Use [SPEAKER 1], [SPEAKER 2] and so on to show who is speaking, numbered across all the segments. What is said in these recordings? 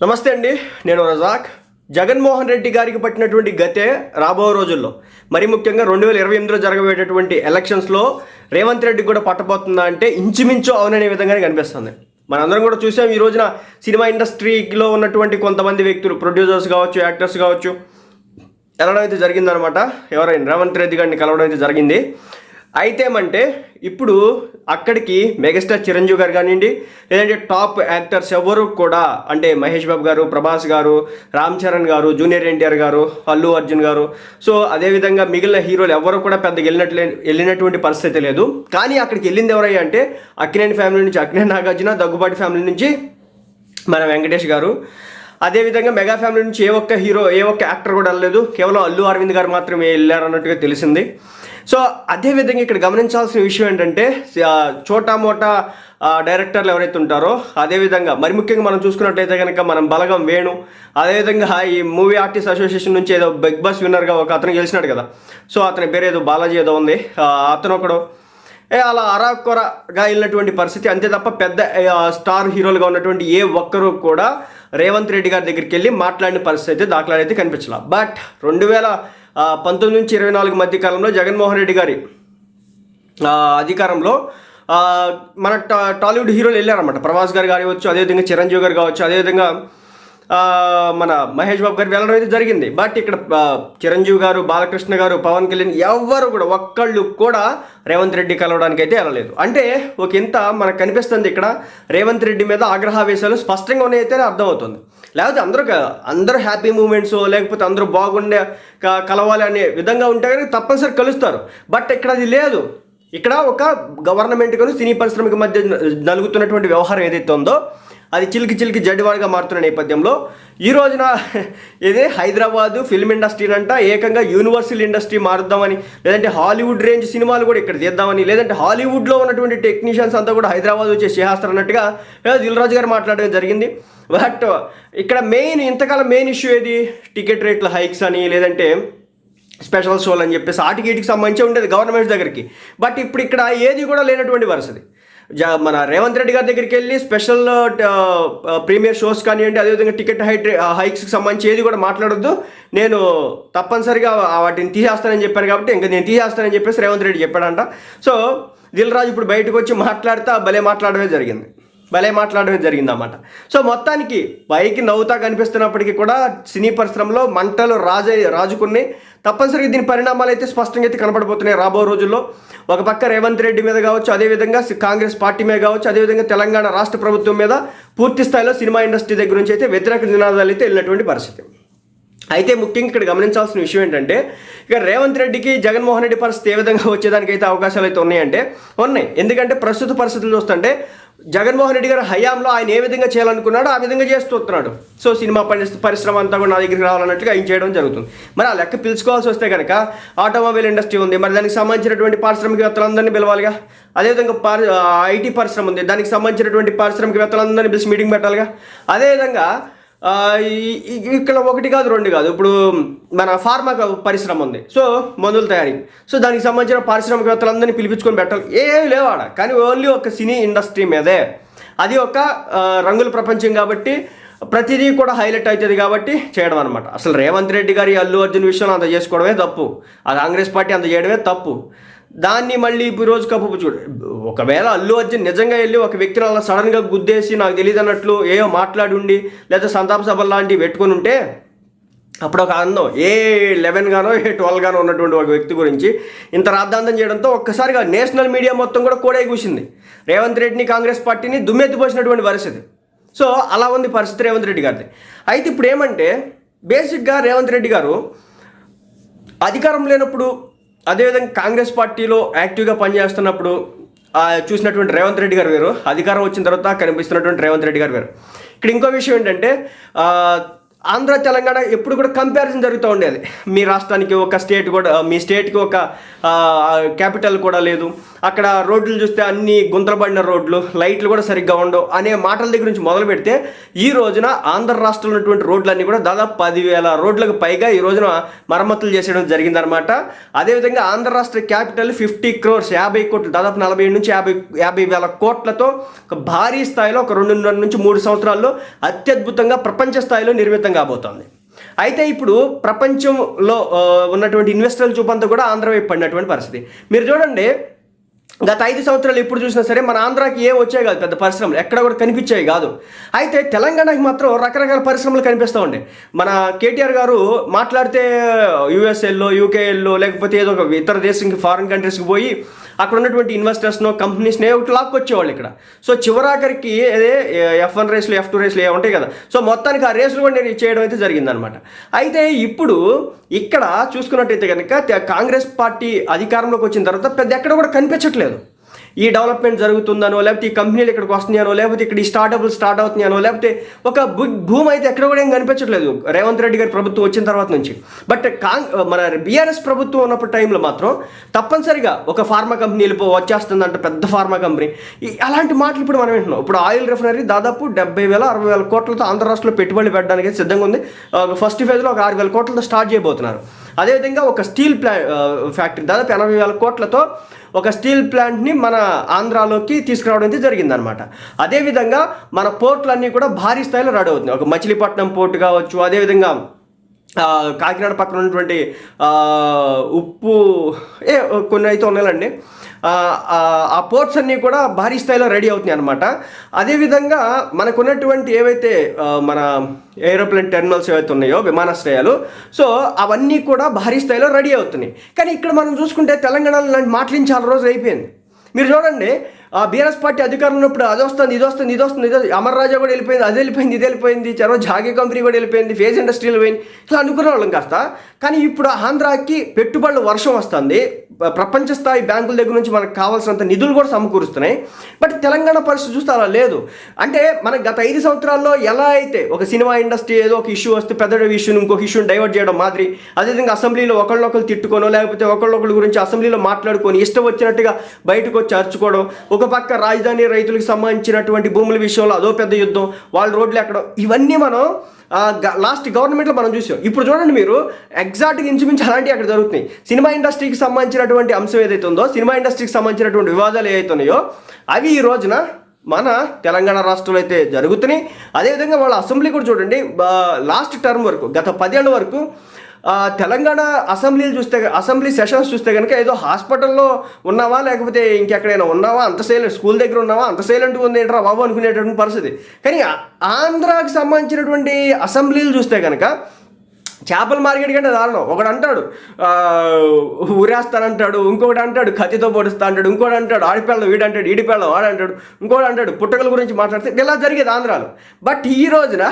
[SPEAKER 1] నమస్తే అండి నేను రజాక్. జగన్మోహన్ రెడ్డి గారికి పట్టినటువంటి గతే రాబో రోజుల్లో. మరి ముఖ్యంగా రెండు వేల ఇరవై ఎనిమిదిలో జరగబోయేటటువంటి ఎలక్షన్స్లో రేవంత్ రెడ్డి కూడా పట్టబోతుందా అంటే ఇంచుమించు అవుననే విధంగానే కనిపిస్తుంది. మనందరం కూడా చూసాం ఈ రోజున సినిమా ఇండస్ట్రీలో ఉన్నటువంటి కొంతమంది వ్యక్తులు ప్రొడ్యూసర్స్ కావచ్చు యాక్టర్స్ కావచ్చు వెళ్ళడం అయితే జరిగిందనమాట. ఎవరైనా రేవంత్ రెడ్డి గారిని కలవడం అయితే జరిగింది. అయితే ఏమంటే ఇప్పుడు అక్కడికి మెగాస్టార్ చిరంజీవి గారు కానివ్వండి లేదంటే టాప్ యాక్టర్స్ ఎవరు కూడా అంటే మహేష్ బాబు గారు ప్రభాస్ గారు రామ్ చరణ్ గారు జూనియర్ ఎన్టీఆర్ గారు అల్లు అర్జున్ గారు. సో అదేవిధంగా మిగిలిన హీరోలు ఎవరు కూడా పెద్దగా వెళ్ళినట్లే వెళ్ళినటువంటి పరిస్థితి లేదు. కానీ అక్కడికి వెళ్ళింది ఎవరయ్యా అంటే అక్కినేని ఫ్యామిలీ నుంచి అక్కినేని నాగార్జున దగ్గుబాటి ఫ్యామిలీ నుంచి మన వెంకటేష్ గారు. అదేవిధంగా మెగా ఫ్యామిలీ నుంచి ఏ ఒక్క హీరో ఏ ఒక్క యాక్టర్ కూడా వెళ్ళలేదు. కేవలం అల్లు అరవింద్ గారు మాత్రమే వెళ్ళారు అన్నట్టుగా తెలిసింది. సో అదేవిధంగా ఇక్కడ గమనించాల్సిన విషయం ఏంటంటే చోటా మోటా డైరెక్టర్లు ఎవరైతే ఉంటారో అదేవిధంగా మరి ముఖ్యంగా మనం చూసుకున్నట్లయితే కనుక మనం బలగం వేణు అదేవిధంగా ఈ మూవీ ఆర్టిస్ట్ అసోసియేషన్ నుంచి ఏదో బిగ్ బాస్ విన్నర్గా ఒక అతను గెలిచినాడు కదా. సో అతని పేరు ఏదో బాలాజీ ఏదో ఉంది. అతను ఒకడు. ఏ అలా అరాకొరగా వెళ్ళినటువంటి పరిస్థితి అంతే తప్ప పెద్ద స్టార్ హీరోలుగా ఉన్నటువంటి ఏ ఒక్కరు కూడా రేవంత్ రెడ్డి గారి దగ్గరికి వెళ్ళి మాట్లాడిన పరిస్థితి అయితే దాఖలాలు అయితే కనిపించాల. బట్ రెండు వేల పంతొమ్మిది నుంచి ఇరవై నాలుగు మధ్య కాలంలో జగన్మోహన్ రెడ్డి గారి అధికారంలో మన టాలీవుడ్ హీరోలు వెళ్ళారన్నమాట. ప్రభాస్ గారు కావచ్చు అదేవిధంగా చిరంజీవి గారు కావచ్చు అదేవిధంగా మన మహేష్ బాబు గారు వెళ్ళడం అయితే జరిగింది. బట్ ఇక్కడ చిరంజీవి గారు బాలకృష్ణ గారు పవన్ కళ్యాణ్ ఎవ్వరు కూడా ఒక్కళ్ళు కూడా రేవంత్ రెడ్డి కలవడానికి అయితే వెళ్ళలేదు. అంటే ఒక ఇంత మనకు కనిపిస్తుంది ఇక్కడ రేవంత్ రెడ్డి మీద ఆగ్రహావేశాలు స్పష్టంగా ఉన్నాయైతే అర్థమవుతుంది. లేకపోతే అందరూ అందరూ హ్యాపీ మూమెంట్స్ లేకపోతే అందరూ బాగుండే క- కలవాలి అనే విధంగా ఉంటే కనుక తప్పనిసరి కలుస్తారు. బట్ ఇక్కడ అది లేదు. ఇక్కడ ఒక గవర్నమెంట్ సినీ పరిశ్రమకి మధ్య నలుగుతున్నటువంటి వ్యవహారం ఏదైతే ఉందో అది చిలికి చిలికి జడివాడిగా మారుతున్న నేపథ్యంలో ఈ రోజున ఇది హైదరాబాదు ఫిల్మ్ ఇండస్ట్రీ అంట ఏకంగా యూనివర్సల్ ఇండస్ట్రీ మారుద్దామని లేదంటే హాలీవుడ్ రేంజ్ సినిమాలు కూడా ఇక్కడ తీద్దామని లేదంటే హాలీవుడ్లో ఉన్నటువంటి టెక్నీషియన్స్ అంతా కూడా హైదరాబాద్ వచ్చే చేస్తారు అన్నట్టుగా దిల్రాజు దిల్ రాజు గారు మాట్లాడడం జరిగింది. బట్ ఇక్కడ మెయిన్ ఇంతకాలం మెయిన్ ఇష్యూ ఏది? టికెట్ రేట్ల హైక్స్ అని లేదంటే స్పెషల్ షోలు అని చెప్పేసి ఆటికి వీటికి సంబంధించి ఉండేది గవర్నమెంట్ దగ్గరికి. బట్ ఇప్పుడు ఇక్కడ ఏది కూడా లేనటువంటి వరుసది. మన రేవంత్ రెడ్డి గారి దగ్గరికి వెళ్ళి స్పెషల్ ప్రీమియర్ షోస్ కానివ్వండి అదేవిధంగా టికెట్ హైట్ హైక్స్కి సంబంధించి ఏది కూడా మాట్లాడొద్దు. నేను తప్పనిసరిగా వాటిని తీసేస్తానని చెప్పాను కాబట్టి ఇంకా నేను తీసేస్తానని చెప్పేసి రేవంత్ రెడ్డి చెప్పాడంట. సో దిల్ రాజు ఇప్పుడు బయటకు వచ్చి మాట్లాడితే భలే మాట్లాడమే జరిగింది. భలే మాట్లాడమే జరిగిందన్నమాట. సో మొత్తానికి పైకి నవ్వుతా కనిపిస్తున్నప్పటికీ కూడా సినీ పరిశ్రమలో మంటలు రాజ రాజుకున్నాయి. తప్పనిసరిగా దీని పరిణామాలు అయితే స్పష్టంగా అయితే కనబడబోతున్నాయి రాబో రోజుల్లో. ఒక పక్క రేవంత్ రెడ్డి మీద కావచ్చు అదేవిధంగా కాంగ్రెస్ పార్టీ మీద కావచ్చు అదేవిధంగా తెలంగాణ రాష్ట్ర ప్రభుత్వం మీద పూర్తి స్థాయిలో సినిమా ఇండస్ట్రీ దగ్గర నుంచి అయితే వ్యతిరేక నినాదాలు అయితే వెళ్ళినటువంటి పరిస్థితి. అయితే ముఖ్యంగా ఇక్కడ గమనించాల్సిన విషయం ఏంటంటే ఇక రేవంత్ రెడ్డికి జగన్మోహన్ రెడ్డి పరిస్థితి ఏ విధంగా వచ్చేదానికి అయితే అవకాశాలు అయితే ఉన్నాయంటే ఉన్నాయి. ఎందుకంటే ప్రస్తుత పరిస్థితులు చూస్తుంటే జగన్మోహన్ రెడ్డి గారు హయాంలో ఆయన ఏ విధంగా చేయాలనుకున్నాడో ఆ విధంగా చేస్తున్నాడు సో సినిమా పరిస్థితి పరిశ్రమ అంతా కూడా నా దగ్గరికి రావాలన్నట్టుగా ఆయన చేయడం జరుగుతుంది. మరి ఆ లెక్క పిలుచుకోవాల్సి వస్తే కనుక ఆటోమొబైల్ ఇండస్ట్రీ ఉంది. మరి దానికి సంబంధించినటువంటి పారిశ్రామికవేత్తలందరినీ పిలవాలిగా? అదేవిధంగా పారి ఐటీ పరిశ్రమ ఉంది. దానికి సంబంధించినటువంటి పారిశ్రామికవేత్తలందరినీ పిలిచి మీటింగ్ పెట్టాలిగా? అదేవిధంగా ఇక్కడ ఒకటి కాదు రెండు కాదు. ఇప్పుడు మన ఫార్మా పరిశ్రమ ఉంది. సో మందుల తయారీ సో దానికి సంబంధించిన పారిశ్రామికవేత్తలందరినీ పిలిపించుకొని పెట్టాలి ఏ లేవాడ. కానీ ఓన్లీ ఒక సినీ ఇండస్ట్రీ మీదే. అది ఒక రంగుల ప్రపంచం కాబట్టి ప్రతిదీ కూడా హైలైట్ అవుతుంది కాబట్టి చేయడం అనమాట అసలు రేవంత్ రెడ్డి గారి అల్లు అర్జున్ విషయంలో అంత చేసుకోవడమే తప్పు. ఆ కాంగ్రెస్ పార్టీ అంత చేయడమే తప్పు. దాన్ని మళ్ళీ ఇప్పుడు రోజు కప్పు చూడు. ఒకవేళ అల్లు అర్జున్ నిజంగా వెళ్ళి ఒక వ్యక్తిని అలా సడన్గా గుద్దేసి నాకు తెలియదు అన్నట్లు ఏవో మాట్లాడి ఉండి లేదా సంతాప సభ లాంటివి పెట్టుకొని ఉంటే అప్పుడు ఒక అందం ఏ లెవెన్ గానో ఏ ట్వెల్వ్ గానో ఉన్నటువంటి ఒక వ్యక్తి గురించి ఇంత రాద్ధాంతం చేయడంతో ఒక్కసారిగా నేషనల్ మీడియా మొత్తం కూడా కోడే కూసింది. రేవంత్ రెడ్డిని కాంగ్రెస్ పార్టీని దుమ్మెత్తిపోసినటువంటి పరిస్థితి. సో అలా ఉంది పరిస్థితి రేవంత్ రెడ్డి గారిది. అయితే ఇప్పుడు ఏమంటే బేసిక్గా రేవంత్ రెడ్డి గారు అధికారం లేనప్పుడు అదేవిధంగా కాంగ్రెస్ పార్టీలో యాక్టివ్గా పనిచేస్తున్నప్పుడు చూసినటువంటి రేవంత్ రెడ్డి గారు వేరు. అధికారం వచ్చిన తర్వాత కనిపిస్తున్నటువంటి రేవంత్ రెడ్డి గారు వేరు. ఇక్కడ ఇంకో విషయం ఏంటంటే ఆంధ్ర తెలంగాణ ఎప్పుడు కూడా కంపారిజన్ జరుగుతూ ఉండేది. మీ రాష్ట్రానికి ఒక స్టేట్ కూడా మీ స్టేట్కి ఒక క్యాపిటల్ కూడా లేదు. అక్కడ రోడ్లు చూస్తే అన్ని గుంతలబడిన రోడ్లు లైట్లు కూడా సరిగ్గా ఉండవు అనే మాటల దగ్గర నుంచి మొదలు పెడితే ఈ రోజున ఆంధ్ర రాష్ట్రంలో ఉన్నటువంటి రోడ్లన్నీ కూడా దాదాపు పదివేల రోడ్లకు పైగా ఈ రోజున మరమ్మతులు చేసేయడం జరిగిందనమాట అదేవిధంగా ఆంధ్ర రాష్ట్ర క్యాపిటల్ ఫిఫ్టీ క్రోర్స్ యాభై కోట్లు దాదాపు నలభై నుంచి యాభై యాభై వేల కోట్లతో ఒక భారీ స్థాయిలో ఒక రెండున్నర నుంచి మూడు సంవత్సరాల్లో అత్యద్భుతంగా ప్రపంచ స్థాయిలో నిర్మితంగా కాబోతోంది. అయితే ఇప్పుడు ప్రపంచంలో ఉన్నటువంటి ఇన్వెస్టర్ల చూపంతా కూడా ఆంధ్ర వైపు పడినటువంటి పరిస్థితి. మీరు చూడండి గత ఐదు సంవత్సరాలు ఎప్పుడు చూసినా సరే మన ఆంధ్రాకి ఏం వచ్చాయి కాదు పెద్ద పరిశ్రమలు. ఎక్కడ కూడా కనిపించాయి కాదు. అయితే తెలంగాణకి మాత్రం రకరకాల పరిశ్రమలు కనిపిస్తూ ఉండే. మన కేటీఆర్ గారు మాట్లాడితే యూఎస్ఏల్లో యూకేఎల్లో లేకపోతే ఏదో ఒక ఇతర దేశంకి ఫారిన్ కంట్రీస్కి పోయి అక్కడ ఉన్నటువంటి ఇన్వెస్టర్స్నో కంపెనీస్ని ఒకటి లాక్కొచ్చేవాళ్ళు ఇక్కడ. సో చివరాఖరికి అదే ఎఫ్ వన్ రేస్లు ఎఫ్ టూ రేస్లు ఏ ఉంటాయి కదా. సో మొత్తానికి ఆ రేసులు కూడా నేను చేయడం అయితే జరిగిందనమాట అయితే ఇప్పుడు ఇక్కడ చూసుకున్నట్టయితే కనుక కాంగ్రెస్ పార్టీ అధికారంలోకి వచ్చిన తర్వాత పెద్ద ఎక్కడ కూడా కనిపించట్లేదు. ఈ డెవలప్మెంట్ జరుగుతుందనో లేకపోతే ఈ కంపెనీలు ఇక్కడికి వస్తున్నాయనో లేకపోతే ఇక్కడ ఈ స్టార్టప్లు స్టార్ట్ అవుతున్నాయనో లేకపోతే ఒక భూమి అయితే ఎక్కడ కూడా ఏం కనిపించట్లేదు. రేవంత్ రెడ్డి గారి ప్రభుత్వం వచ్చిన తర్వాత నుంచి. బట్ కాంగ్ మన బీఆర్ఎస్ ప్రభుత్వం ఉన్నప్పుడు టైంలో మాత్రం తప్పనిసరిగా ఒక ఫార్మా కంపెనీ వెళ్ళిపో వచ్చేస్తుందంట పెద్ద ఫార్మా కంపెనీ. ఈ అలాంటి మాటలు ఇప్పుడు మనం వింటున్నాం. ఇప్పుడు ఆయిల్ రిఫైనరీ దాదాపు డెబ్బై వేల అరవై వేల కోట్లతో ఆంధ్ర రాష్ట్రంలో పెట్టుబడి పెట్టడానికి సిద్ధంగా ఉంది. ఫస్ట్ ఫేజ్లో ఒక ఆరు వేల కోట్లతో స్టార్ట్ చేయబోతున్నారు. అదేవిధంగా ఒక స్టీల్ ప్లా ఫ్యాక్టరీ దాదాపు ఎనభై వేల కోట్లతో ఒక స్టీల్ ప్లాంట్ని మన ఆంధ్రాలోకి తీసుకురావడం అయితే జరిగిందనమాట అదేవిధంగా మన పోర్ట్లన్నీ కూడా భారీ స్థాయిలో రెడీ అవుతున్నాయి. ఒక మచిలీపట్నం పోర్టు కావచ్చు అదేవిధంగా కాకినాడ పక్కన ఉన్నటువంటి ఉప్పు ఏ కొన్ని అయితే ఉన్నాయండి. ఆ, పోర్ట్స్ అన్నీ కూడా భారీ స్థాయిలో రెడీ అవుతున్నాయి అనమాట అదేవిధంగా మనకున్నటువంటి ఏవైతే మన ఏరోప్లేన్ టెర్మినల్స్ ఏవైతే ఉన్నాయో విమానాశ్రయాలు సో అవన్నీ కూడా భారీ స్థాయిలో రెడీ అవుతున్నాయి. కానీ ఇక్కడ మనం చూసుకుంటే తెలంగాణలో లాంటి మాటలు చాలా రోజులు అయిపోయింది. మీరు చూడండి ఆ బీఆర్ఎస్ పార్టీ అధికారంలో ఉన్నప్పుడు అది వస్తుంది ఇది వస్తుంది ఇది వస్తుంది ఇది అమర్ రాజా కూడా వెళ్ళిపోయింది అది వెళ్ళిపోయింది ఇది వెళ్ళిపోయింది చరో జాగే కంపెనీ కూడా వెళ్ళిపోయింది ఫేజ్ ఇండస్ట్రీలు పోయింది ఇట్లా అనుకునే వాళ్ళం కాస్త. కానీ ఇప్పుడు ఆంధ్రాకి పెట్టుబడుల వర్షం వస్తుంది. ప్రపంచ స్థాయి బ్యాంకుల దగ్గర నుంచి మనకు కావాల్సినంత నిధులు కూడా సమకూరుస్తున్నాయి. బట్ తెలంగాణ పరిస్థితి చూస్తే అలా లేదు. అంటే మనకు గత ఐదు సంవత్సరాల్లో ఎలా అయితే ఒక సినిమా ఇండస్ట్రీ ఏదో ఒక ఇష్యూ వస్తే పెద్ద ఇష్యూని ఇంకొక ఇష్యూని డైవర్ట్ చేయడం మాదిరి అదేవిధంగా అసెంబ్లీలో ఒకళ్ళొకరు తిట్టుకోనో లేకపోతే ఒకళ్ళొకరి గురించి అసెంబ్లీలో మాట్లాడుకొని ఇష్టం వచ్చినట్టుగా బయటకు వచ్చి అరుచుకోవడం ఒక పక్క రాజధాని రైతులకు సంబంధించినటువంటి భూముల విషయంలో అదో పెద్ద యుద్ధం వాళ్ళ రోడ్లు ఎక్కడం ఇవన్నీ మనం లాస్ట్ గవర్నమెంట్లో మనం చూసాం. ఇప్పుడు చూడండి మీరు ఎగ్జాక్ట్గా ఇంచుమించు అలాంటివి అక్కడ జరుగుతున్నాయి. సినిమా ఇండస్ట్రీకి సంబంధించినటువంటి అంశం ఏదైతే ఉందో సినిమా ఇండస్ట్రీకి సంబంధించినటువంటి వివాదాలు ఏవైతే ఉన్నాయో అవి ఈ రోజున మన తెలంగాణ రాష్ట్రంలో అయితే జరుగుతున్నాయి. అదేవిధంగా వాళ్ళ అసెంబ్లీ కూడా చూడండి లాస్ట్ టర్మ్ వరకు గత పదేళ్ళ వరకు తెలంగాణ అసెంబ్లీలు చూస్తే అసెంబ్లీ సెషన్స్ చూస్తే కనుక ఏదో హాస్పిటల్లో ఉన్నావా? లేకపోతే ఇంకెక్కడైనా ఉన్నావా? అంత సైలెంట్ స్కూల్ దగ్గర ఉన్నావా? అంత సైలెంట్గా ఉంది ఏంట్రా బాబు అనుకునేటటువంటి పరిస్థితి. కానీ ఆంధ్రాకి సంబంధించినటువంటి అసెంబ్లీలు చూస్తే కనుక చేపల మార్కెట్ కంటే దారుణం. ఒకడు అంటాడు ఊరేస్తానంటాడు ఇంకొకటి అంటాడు కత్తితో పొడుస్తా అంటాడు ఇంకోటి అంటాడు ఆడిపిల్ల వీడంటాడు ఈడిపిల్ల ఈడిపిల్లలు వాడు అంటాడు ఇంకోటి అంటాడు పుట్టకల గురించి మాట్లాడితే ఇలా జరిగేది ఆంధ్రాలో. బట్ ఈ రోజున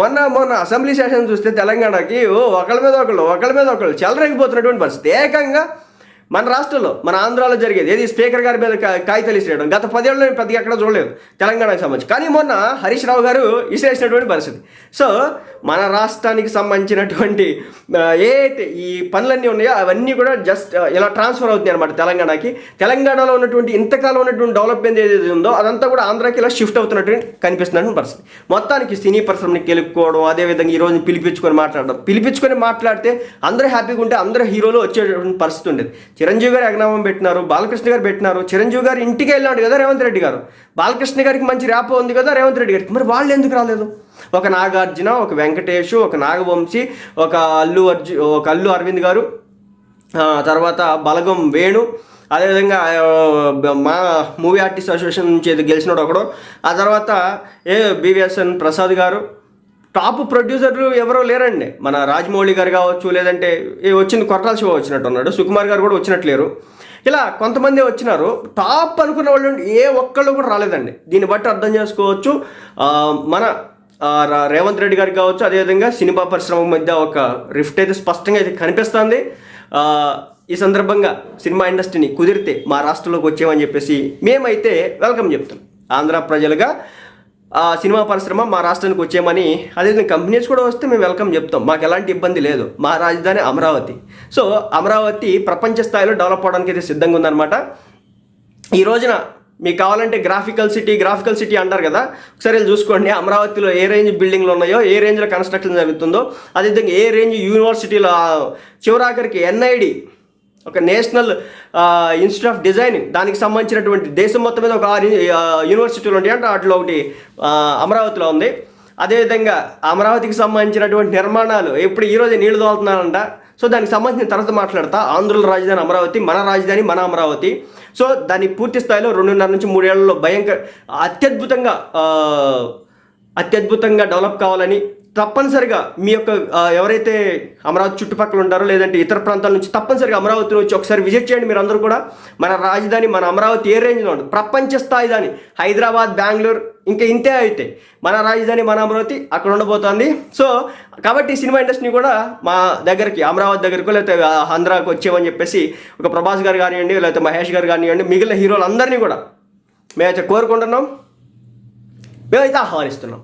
[SPEAKER 1] మొన్న మొన్న అసెంబ్లీ సెషన్ చూస్తే తెలంగాణకి ఒకళ్ళ మీద ఒకళ్ళు ఒకళ్ళ మీద ఒకళ్ళు చెలరేగిపోతున్నటువంటి పరిస్థితి. ఏకంగా మన రాష్ట్రంలో మన ఆంధ్రాలో జరిగేది. ఏది స్పీకర్ గారి మీద కాగితాలు ఇసిరేయడం. గత పదేళ్ళు నేను పెద్దగా ఎక్కడ చూడలేదు. తెలంగాణకు సంబంధించి. కానీ మొన్న హరీష్ రావు గారు ఇసిరేసినటువంటి పరిస్థితి. సో మన రాష్ట్రానికి సంబంధించినటువంటి ఏ అయితే ఈ పనులన్నీ ఉన్నాయో అవన్నీ కూడా జస్ట్ ఇలా ట్రాన్స్ఫర్ అవుతున్నాయి అనమాట తెలంగాణకి. తెలంగాణలో ఉన్నటువంటి ఇంతకాలం ఉన్నటువంటి డెవలప్మెంట్ ఏదైతే ఉందో అదంతా కూడా ఆంధ్రాకి ఇలా షిఫ్ట్ అవుతున్నటువంటి కనిపిస్తున్నటువంటి పరిస్థితి. మొత్తానికి సినీ పరిశ్రమని గెలుపుకోవడం అదేవిధంగా ఈ పిలిపించుకొని మాట్లాడడం. పిలిపించుకొని మాట్లాడితే అందరూ హ్యాపీగా ఉంటే అందరూ హీరోలు వచ్చేటువంటి పరిస్థితి ఉండేది. చిరంజీవి గారు అగ్నామం పెట్టినారు బాలకృష్ణ గారు పెట్టినారు చిరంజీవి గారు ఇంటికి వెళ్ళాడు కదా రేవంత్ రెడ్డి గారు. బాలకృష్ణ గారికి మంచి ర్యాప్ ఉంది కదా రేవంత్ రెడ్డి గారికి. మరి వాళ్ళు ఎందుకు రాలేదు? ఒక నాగార్జున ఒక వెంకటేష్ ఒక నాగవంశీ ఒక అల్లు అర్జు ఒక అల్లు అరవింద్ గారు తర్వాత బలగం వేణు అదేవిధంగా మా మూవీ ఆర్టిస్ట్ అసోసియేషన్ నుంచి గెలిచినాడు ఒకడు. ఆ తర్వాత ఏ బీవీఎస్ఎన్ ప్రసాద్ గారు టాప్ ప్రొడ్యూసర్లు ఎవరో లేరండి. మన రాజమౌళి గారు కావచ్చు లేదంటే ఏ వచ్చింది కొట్టాల శివ వచ్చినట్టు ఉన్నాడు సుకుమార్ గారు కూడా వచ్చినట్లు లేరు ఇలా కొంతమంది వచ్చినారు. టాప్ అనుకున్న వాళ్ళు ఏ ఒక్కళ్ళు కూడా రాలేదండి. దీన్ని బట్టి అర్థం చేసుకోవచ్చు. మన రేవంత్ రెడ్డి గారికి కావచ్చు అదేవిధంగా సినిమా పరిశ్రమ మధ్య ఒక రిఫ్ట్ అయితే స్పష్టంగా అయితే కనిపిస్తుంది. ఈ సందర్భంగా సినిమా ఇండస్ట్రీని కుదిరితే మా రాష్ట్రంలోకి వచ్చామని చెప్పేసి మేమైతే వెల్కమ్ చెప్తాం ఆంధ్ర ప్రజలుగా సినిమా పరిశ్రమ మా రాష్ట్రానికి వచ్చేయమని అదేవిధంగా కంపెనీస్ కూడా వస్తే మేము వెల్కమ్ చెప్తాం. మాకు ఎలాంటి ఇబ్బంది లేదు. మా రాజధాని అమరావతి. సో అమరావతి ప్రపంచ స్థాయిలో డెవలప్ అవడానికి అయితే సిద్ధంగా ఉందన్నమాట. ఈ రోజున మీకు కావాలంటే గ్రాఫికల్ సిటీ గ్రాఫికల్ సిటీ అంటారు కదా. ఒకసారి చూసుకోండి. అమరావతిలో ఏ రేంజ్ బిల్డింగ్లు ఉన్నాయో ఏ రేంజ్లో కన్స్ట్రక్షన్ జరుగుతుందో అదేవిధంగా ఏ రేంజ్ యూనివర్సిటీలో చివరాఖరికి ఎన్ఐడి ఒక నేషనల్ ఇన్స్టిట్యూట్ ఆఫ్ డిజైనింగ్. దానికి సంబంధించినటువంటి దేశం మొత్తం మీద ఒక ఆరు యూనివర్సిటీలు ఉంటాయి అంటే. వాటిలో ఒకటి అమరావతిలో ఉంది. అదేవిధంగా అమరావతికి సంబంధించినటువంటి నిర్మాణాలు ఇప్పుడు ఈరోజు నీళ్ళు తోలుతున్నారంట. సో దానికి సంబంధించిన తర్వాత మాట్లాడతా. ఆంధ్రుల రాజధాని అమరావతి మన రాజధాని మన అమరావతి. సో దాన్ని పూర్తి స్థాయిలో రెండున్నర నుంచి మూడేళ్ళలో భయంకర అత్యద్భుతంగా అత్యద్భుతంగా డెవలప్ కావాలని తప్పనిసరిగా మీ యొక్క ఎవరైతే అమరావతి చుట్టుపక్కల ఉంటారో లేదంటే ఇతర ప్రాంతాల నుంచి తప్పనిసరిగా అమరావతిని వచ్చి ఒకసారి విజిట్ చేయండి మీరు అందరూ కూడా. మన రాజధాని మన అమరావతి ఏ రేంజ్లో ఉంటుంది ప్రపంచ స్థాయి దాని. హైదరాబాద్ బెంగళూరు ఇంకా ఇంతే అయితే. మన రాజధాని మన అమరావతి అక్కడ ఉండబోతోంది. సో కాబట్టి సినిమా ఇండస్ట్రీని కూడా మా దగ్గరికి అమరావతి దగ్గరకు లేకపోతే ఆంధ్రాకి వచ్చేమని చెప్పేసి ఒక ప్రభాస్ గారు కానివ్వండి లేకపోతే మహేష్ గారు కానివ్వండి మిగిలిన హీరోలు అందరినీ కూడా మేమైతే కోరుకుంటున్నాం. మేమైతే ఆహ్వానిస్తున్నాం.